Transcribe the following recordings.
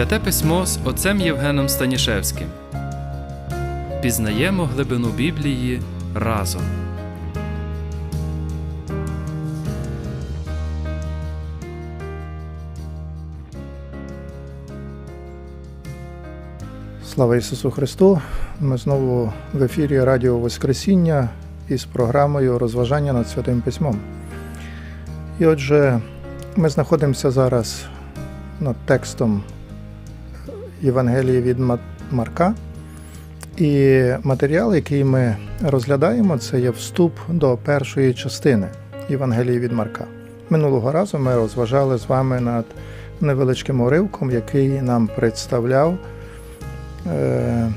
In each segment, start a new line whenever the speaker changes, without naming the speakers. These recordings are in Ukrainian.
Святе письмо з отцем Євгеном Станішевським. Пізнаємо глибину Біблії разом.
Слава Ісусу Христу! Ми знову в ефірі Радіо Воскресіння із програмою Розважання над Святим Письмом. І отже, ми знаходимося зараз над текстом Євангелії від Марка. І матеріал, який ми розглядаємо, це є вступ до першої частини Євангелії від Марка. Минулого разу ми розважали з вами над невеличким уривком, який нам представляв е,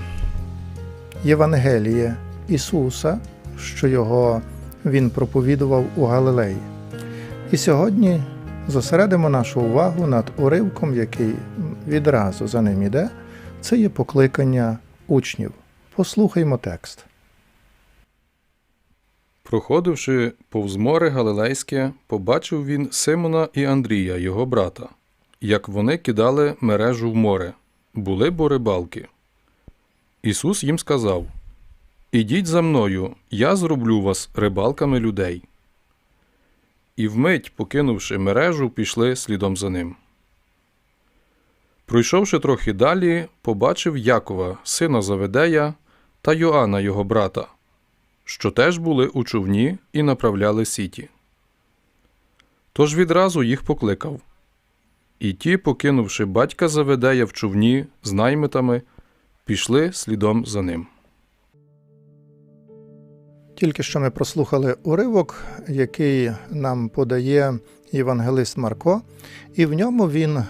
Євангеліє Ісуса, що його Він проповідував у Галилеї. І сьогодні зосередимо нашу увагу над уривком, який відразу за ним іде. Це є покликання учнів. Послухаймо текст.
Проходивши повз море Галилейське, побачив він Симона і Андрія, його брата, як вони кидали мережу в море, були бо рибалки. Ісус їм сказав: Ідіть за мною, я зроблю вас рибалками людей. І вмить, покинувши мережу, пішли слідом за ним. Пройшовши трохи далі, побачив Якова, сина Заведея, та Йоанна, його брата, що теж були у човні і направляли сіті. Тож відразу їх покликав. І ті, покинувши батька Заведея в човні з наймитами, пішли слідом за ним.
Тільки що ми прослухали уривок, який нам подає євангелист Марко, і в ньому він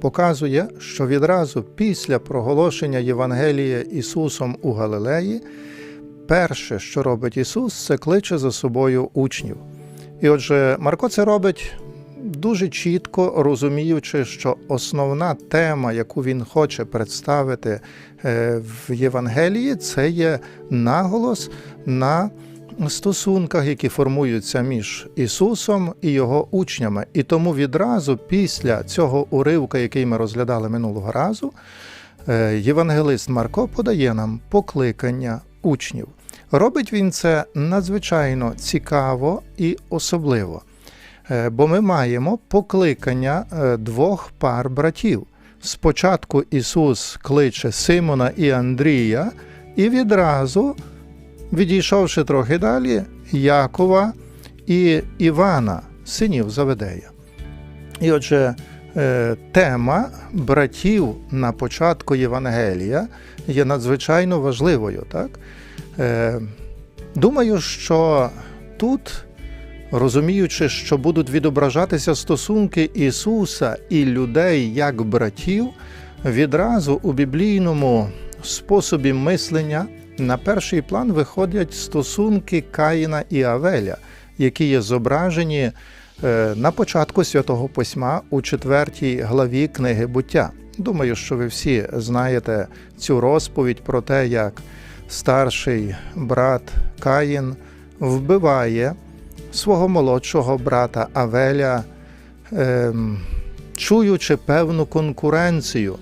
показує, що відразу після проголошення Євангелія Ісусом у Галилеї, перше, що робить Ісус, це кличе за собою учнів. І отже, Марко це робить дуже чітко розуміючи, що основна тема, яку він хоче представити е, в Євангелії, це є наголос на стосунках, які формуються між Ісусом і його учнями. І тому відразу після цього уривка, який ми розглядали минулого разу, е, євангелист Марко подає нам покликання учнів. Робить він це надзвичайно цікаво і особливо. Е, Бо ми маємо покликання е, двох пар братів. Спочатку Ісус кличе Симона і Андрія, і відразу, відійшовши трохи далі, Якова і Івана, синів Заведея. І отже, е, тема братів на початку Євангелія є надзвичайно важливою. Так? Е, Думаю, що тут розуміючи, що будуть відображатися стосунки Ісуса і людей як братів, відразу у біблійному способі мислення на перший план виходять стосунки Каїна і Авеля, які є зображені е, на початку святого письма у четвертій главі книги буття. Думаю, що ви всі знаєте цю розповідь про те, як старший брат Каїн вбиває свого молодшого брата Авеля, ем, чуючи певну конкуренцію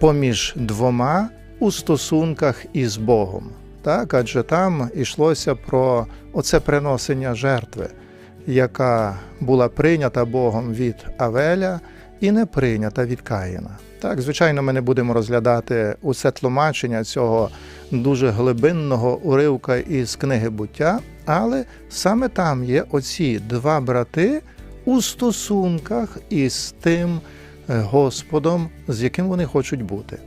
поміж двома у стосунках із Богом. Так, адже там йшлося про оце приносення жертви, яка була прийнята Богом від Авеля і не прийнята від Каїна. Так, звичайно, ми не будемо розглядати усе тлумачення цього дуже глибинного уривка із книги буття, але саме там є оці два брати у стосунках із тим е, Господом, з яким вони хочуть бути.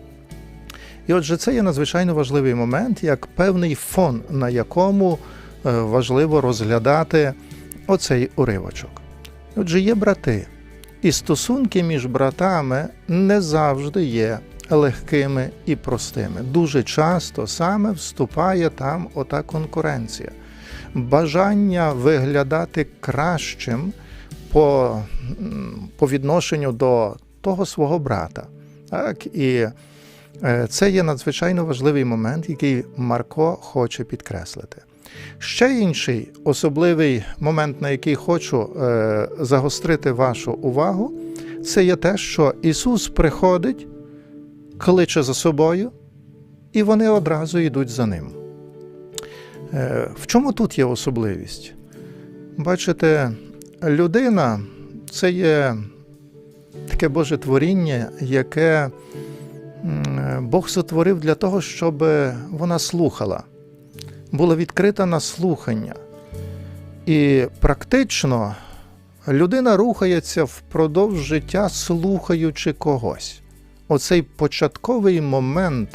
І отже, це є надзвичайно важливий момент, як певний фон, на якому е, важливо розглядати оцей уривочок. Отже, є брати, і стосунки між братами не завжди є легкими і простими. Дуже часто саме вступає там ота конкуренція, бажання виглядати кращим по, по відношенню до того свого брата. Так? І це є надзвичайно важливий момент, який Марко хоче підкреслити. Ще інший особливий момент, на який хочу е, загострити вашу увагу, це є те, що Ісус приходить, кличе за собою, і вони одразу йдуть за ним. Е, В чому тут є особливість? Бачите, людина це є таке Боже творіння, яке Бог сотворив для того, щоб вона слухала, була відкрита на слухання. І практично людина рухається впродовж життя, слухаючи когось. Оцей початковий момент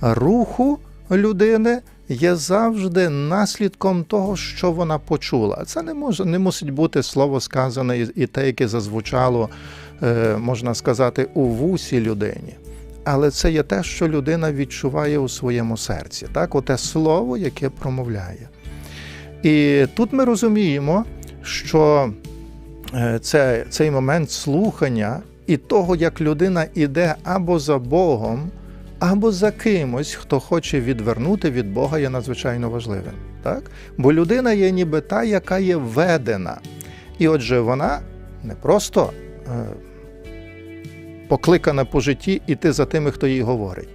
руху людини є завжди наслідком того, що вона почула. Це не може не мусить бути слово сказане і і те, яке зазвучало, е, можна сказати, у вусі людині. Але це є те, що людина відчуває у своєму серці, так, оте слово, яке промовляє. І тут ми розуміємо, що е, це, цей момент слухання і того, як людина іде або за Богом, або за кимось, хто хоче відвернути від Бога, є надзвичайно важливим. Так? Бо людина є ніби та, яка є ведена. І отже, вона не просто е, покликана по житті іти за тими, хто їй говорить.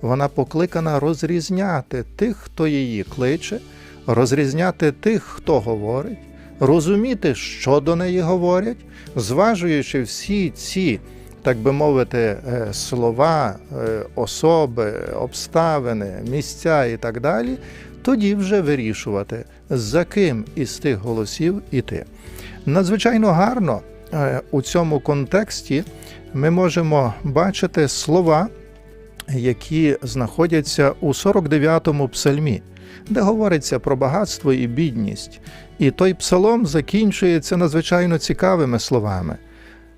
Вона покликана розрізняти тих, хто її кличе, розрізняти тих, хто говорить, розуміти, що до неї говорять, зважуючи всі ці, так би мовити, е, слова, е, особи, обставини, місця і так далі, тоді вже вирішувати, за ким із тих голосів іти. Надзвичайно гарно у цьому контексті ми можемо бачити слова, які знаходяться у 49-му псальмі, де говориться про багатство і бідність. І той псалом закінчується надзвичайно цікавими словами.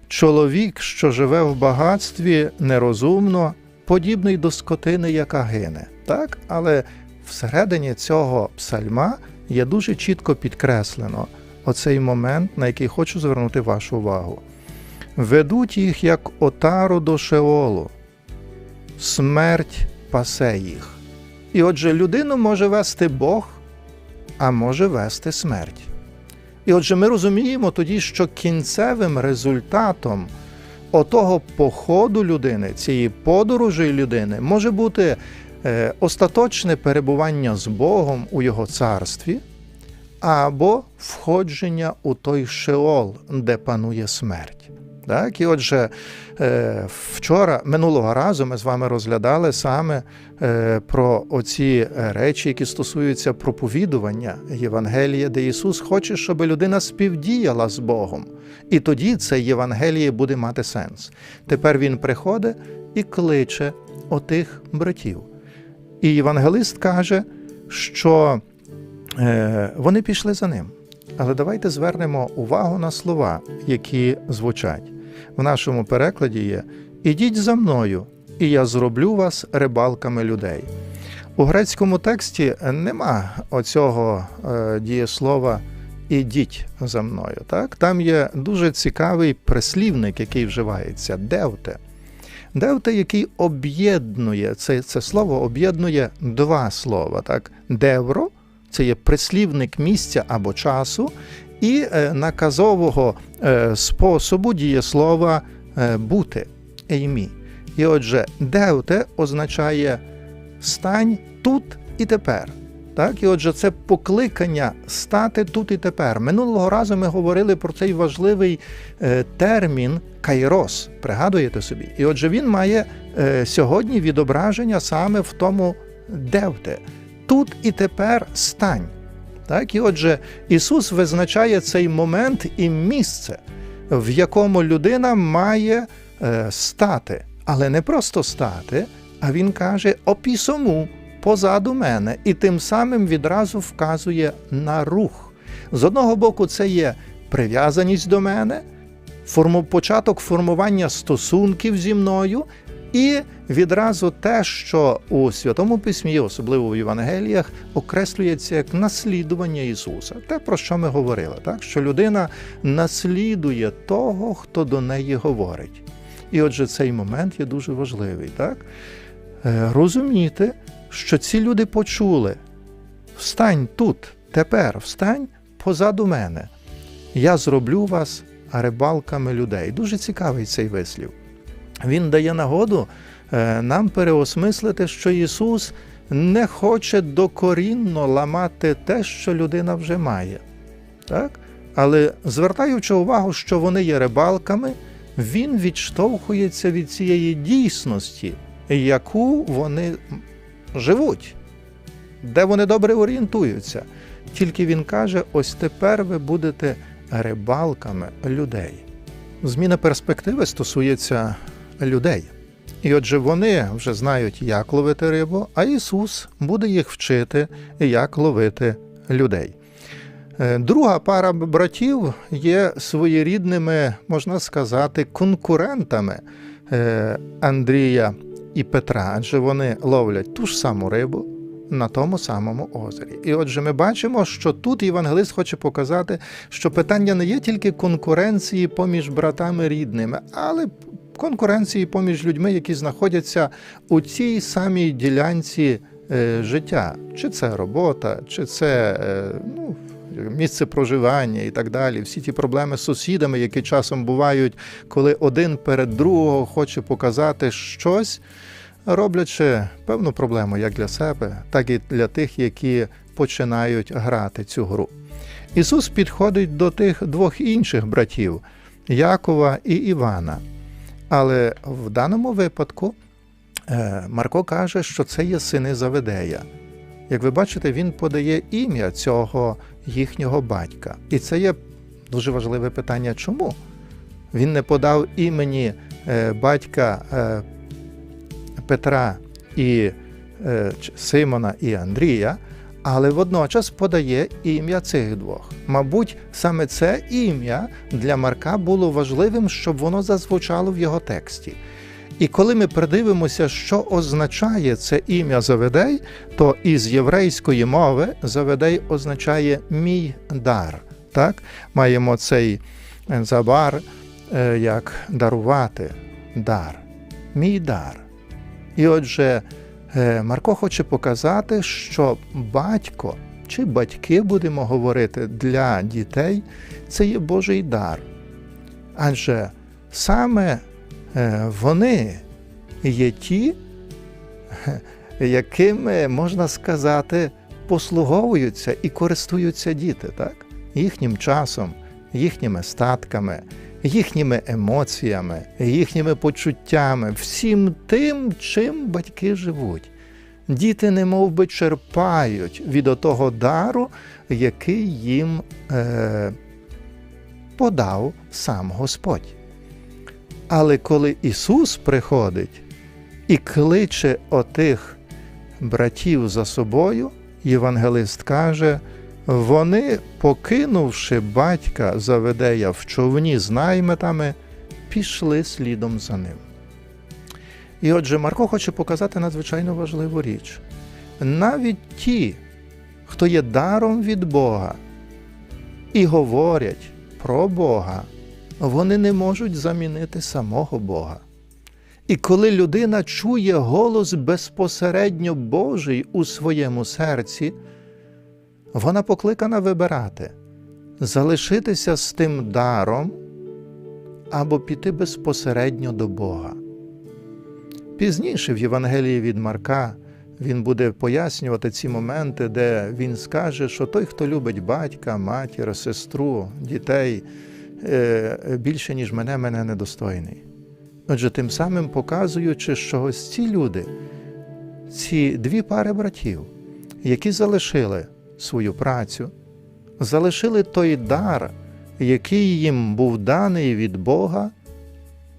Чоловік, що живе в багатстві нерозумно, подібний до скотини, яка гине. Так? Але всередині цього псальма є дуже чітко підкреслено оцей момент, на який хочу звернути вашу увагу. Ведуть їх як отару до Шеолу, смерть пасе їх. І отже, людину може вести Бог, а може вести смерть. І отже, ми розуміємо тоді, що кінцевим результатом отого походу людини, цієї подорожі людини, може бути е, остаточне перебування з Богом у Його царстві, або входження у той шеол, де панує смерть. Так, і отже, е, вчора, минулого разу, ми з вами розглядали саме е, про оці речі, які стосуються проповідування Євангелія, де Ісус хоче, щоб людина співдіяла з Богом. І тоді це Євангеліє буде мати сенс. Тепер Він приходить і кличе отих братів. І євангелист каже, що е, вони пішли за ним. Але давайте звернемо увагу на слова, які звучать. В нашому перекладі є Ідіть за мною, і я зроблю вас рибалками людей. У грецькому тексті нема оцього е, дієслова ідіть за мною. Так? Там є дуже цікавий прислівник, який вживається девте. Девте, який об'єднує це, це слово об'єднує два слова. Так? Девро це є прислівник місця або часу, і е, наказового е, способу дієслова е, бути еймі. І отже, девте означає стань тут і тепер. Так, і отже, це покликання стати тут і тепер. Минулого разу ми говорили про цей важливий термін кайрос. Пригадуєте собі? І отже, він має сьогодні відображення саме в тому девте. Тут і тепер стань. Так, і отже, Ісус визначає цей момент і місце, в якому людина має е, стати, але не просто стати, а Він каже опісому позаду мене, і тим самим відразу вказує на рух. З одного боку, це є прив'язаність до мене, початок формування стосунків зі мною, і відразу те, що у Святому Письмі, особливо в Євангеліях, окреслюється як наслідування Ісуса. Те, про що ми говорили, так? що людина наслідує того, хто до неї говорить. І отже, цей момент є дуже важливий. Так? Е, Розуміти, що ці люди почули: встань тут, тепер, встань позаду мене. Я зроблю вас рибалками людей. Дуже цікавий цей вислів. Він дає нагоду е, нам переосмислити, що Ісус не хоче докорінно ламати те, що людина вже має. Так? Але звертаючи увагу, що вони є рибалками, він відштовхується від цієї дійсності, яку вони живуть, де вони добре орієнтуються. Тільки він каже: ось тепер ви будете рибалками людей. Зміна перспективи стосується людей. І отже, вони вже знають, як ловити рибу, а Ісус буде їх вчити, як ловити людей. Е, Друга пара братів є своєрідними, можна сказати, конкурентами е, Андрія і Петра, адже вони ловлять ту ж саму рибу на тому самому озері. І отже, ми бачимо, що тут євангелист хоче показати, що питання не є тільки конкуренції поміж братами рідними, але конкуренції поміж людьми, які знаходяться у цій самій ділянці е, життя. Чи це робота, чи це е, ну, місце проживання і так далі. Всі ті проблеми з сусідами, які часом бувають, коли один перед другого хоче показати щось, роблячи певну проблему як для себе, так і для тих, які починають грати цю гру. Ісус підходить до тих двох інших братів Якова і Івана. Але в даному випадку е, Марко каже, що це є сини Заведея. Як ви бачите, він подає ім'я цього їхнього батька. І це є дуже важливе питання, чому? Він не подав імені е, батька е, Петра і Симона і Андрія, але водночас подає ім'я цих двох. Мабуть, саме це ім'я для Марка було важливим, щоб воно зазвучало в його тексті. І коли ми придивимося, що означає це ім'я Заведей, то із єврейської мови Заведей означає мій дар. Так? Маємо цей е, забар е, як дарувати дар, мій дар. І отже, Марко хоче показати, що батько чи батьки, будемо говорити, для дітей це є Божий дар. Адже саме е, вони є ті, е, якими, можна сказати, послуговуються і користуються діти, так? їхнім часом, їхніми статками, їхніми емоціями, їхніми почуттями, всім тим, чим батьки живуть. Діти немов би черпають від того дару, який їм е, подав сам Господь. Але коли Ісус приходить і кличе отих братів за собою, євангелист каже, вони, покинувши батька Заведея в човні з наймитами, пішли слідом за ним. І отже, Марко хоче показати надзвичайно важливу річ. Навіть ті, хто є даром від Бога і говорять про Бога, вони не можуть замінити самого Бога. І коли людина чує голос безпосередньо Божий у своєму серці, вона покликана вибирати, залишитися з тим даром або піти безпосередньо до Бога. Пізніше в Євангелії від Марка він буде пояснювати ці моменти, де він скаже, що той, хто любить батька, матір, сестру, дітей е, більше, ніж мене, мене недостойний. Отже, тим самим показуючи, що ось ці люди, ці дві пари братів, які залишили свою працю, залишили той дар, який їм був даний від Бога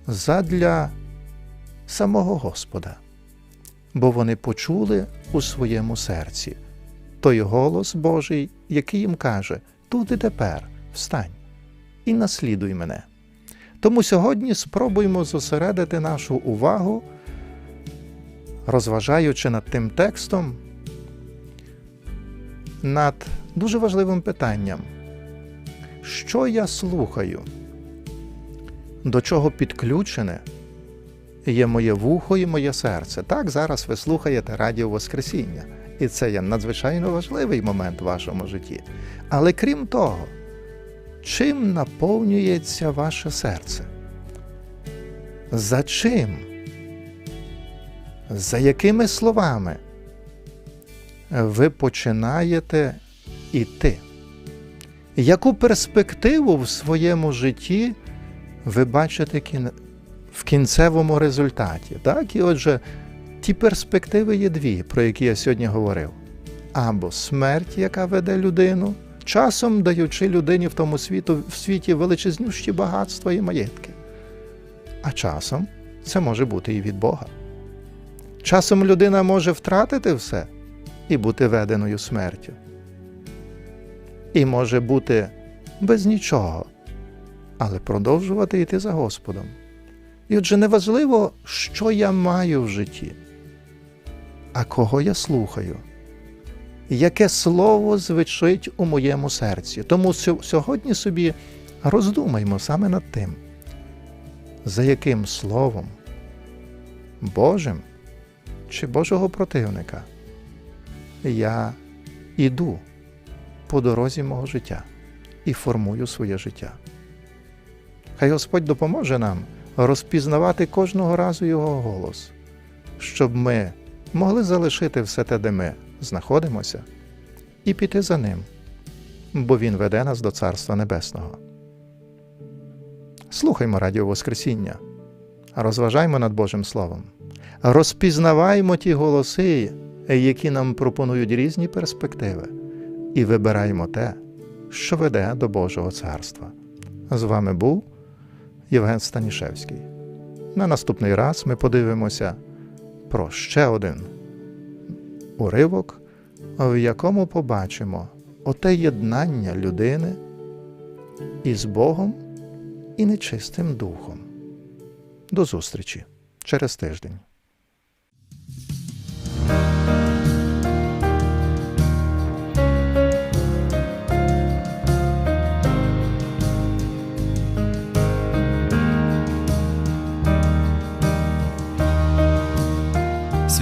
задля самого Господа, бо вони почули у своєму серці той голос Божий, який їм каже: тут і тепер встань і наслідуй мене. Тому сьогодні спробуємо зосередити нашу увагу, розважаючи над тим текстом, над дуже важливим питанням, що я слухаю, до чого підключене є моє вухо і моє серце. Так, зараз ви слухаєте Радіо Воскресіння, і це є надзвичайно важливий момент в вашому житті. Але крім того, чим наповнюється ваше серце? За чим? За якими словами ви починаєте іти? Яку перспективу в своєму житті ви бачите в кінцевому результаті? Так? І отже, ті перспективи є дві, про які я сьогодні говорив. Або смерть, яка веде людину, часом даючи людині в тому світу, в світі величезнющі багатства і маєтки. А часом це може бути і від Бога. Часом людина може втратити все і бути веденою смертю. І може бути без нічого, але продовжувати йти за Господом. І отже, неважливо, що я маю в житті, а кого я слухаю, яке слово звучить у моєму серці. Тому сьогодні собі роздумаймо саме над тим, за яким словом Божим чи Божого противника я іду по дорозі мого життя і формую своє життя. Хай Господь допоможе нам розпізнавати кожного разу Його голос, щоб ми могли залишити все те, де ми знаходимося, і піти за ним, бо Він веде нас до Царства Небесного. Слухаймо Радіо Воскресіння, розважаймо над Божим Словом, розпізнаваймо ті голоси, які нам пропонують різні перспективи, і вибираємо те, що веде до Божого Царства. З вами був Євген Станішевський. На наступний раз ми подивимося про ще один уривок, в якому побачимо оте єднання людини із Богом і нечистим духом. До зустрічі через тиждень.